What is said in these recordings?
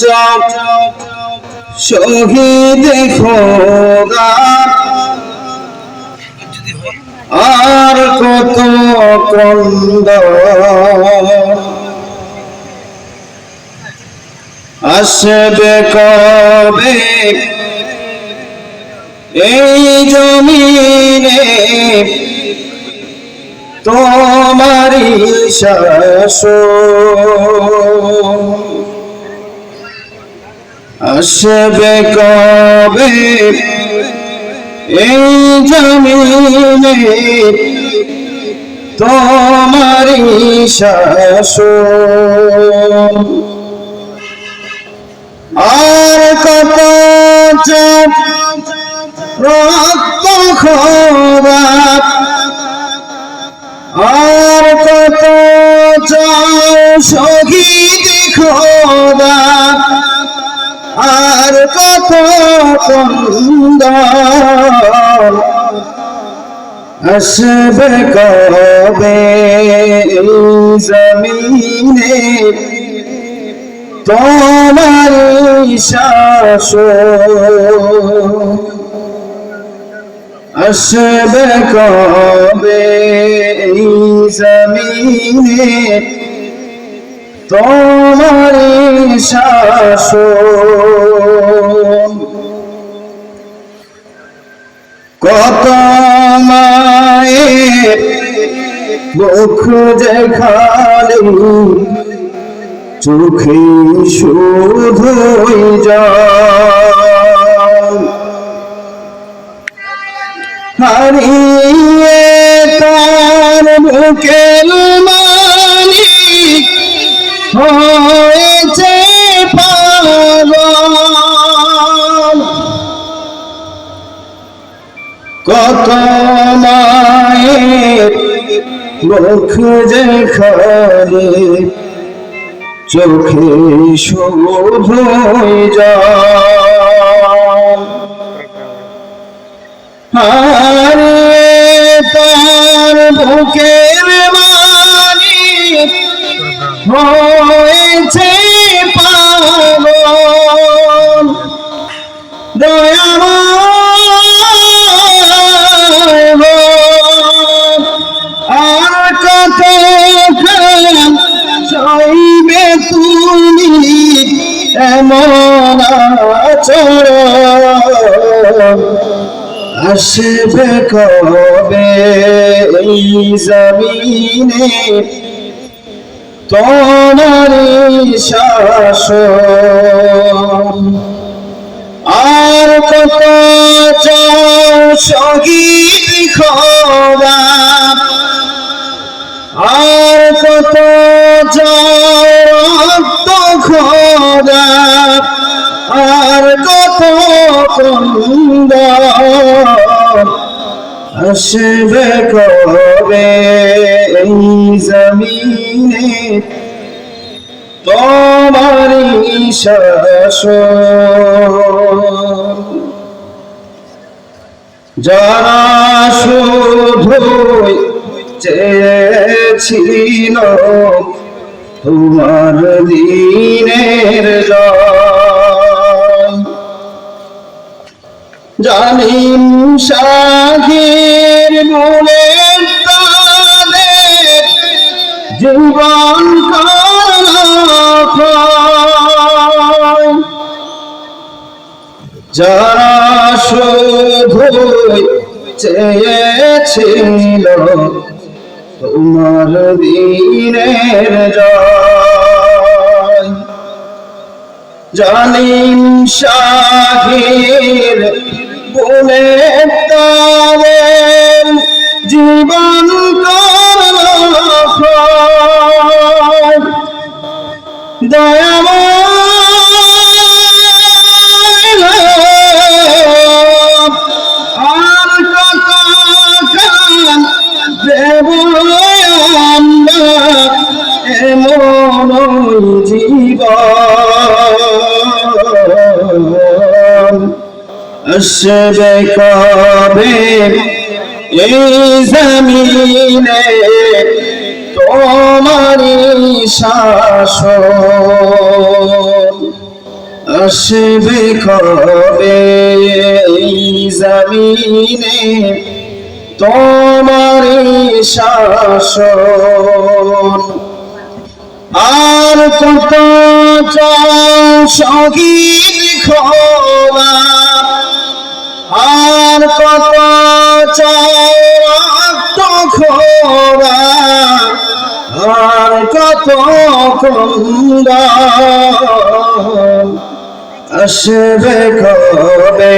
চক শহীদ খোদা। আর কত কন্দ আসবে কবে? এই জমিনে তোমারি শাসন। আসবে কবে? এই জমিনে তোমারি শাসন। আর কত চাপ রক্ত খোদা, আর কত চাও শহীদ খোদা আর কত কন্দ আসবে কবে জমিনে? তোমার শাসন আসবে কবে জমিনে? তোমার শাসন। কত মায়ের মুখ যে খালি চোখে শুধুই হারিয়ে তার বুকের হয়েছে কত মায়ের মুখ যেখানে চোখে শুধুই যায়। হারিয়ে তার বুকের মালিক হয়েছে পাগল। আর কত চাইবে তুমি এমন আচরণ? আসবে কবে এই জমিনে? তোমার শাসন। আর কত শহীদ খোদা। আর কত খোদা। আর কত কন্দ আসবে কবে? এই জমিনে তোমারি যারা শুধুই চেয়েছিল তোমার দিনের জয় জানিম শাহের বলে তাদের জীবন যারা শুধু চেয়েছিল তোমার দিনের জয়। জানিম শাহের বলে তাদের জীবন দয়াময় আসবে কবে? এই জমিনে তোমারি শাসন আসবে কবে? এই জমিনে তোমারই শাসন আর কত চাও সগীর খোলা আর কত চাও রক্ত খোলা আর কত কুন্দা আসবে কবে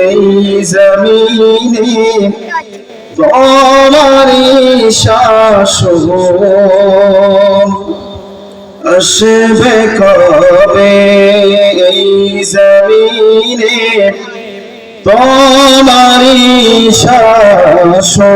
এই জমিনে? শাসন। কবে এই জমিনে? তোমারি শাসন।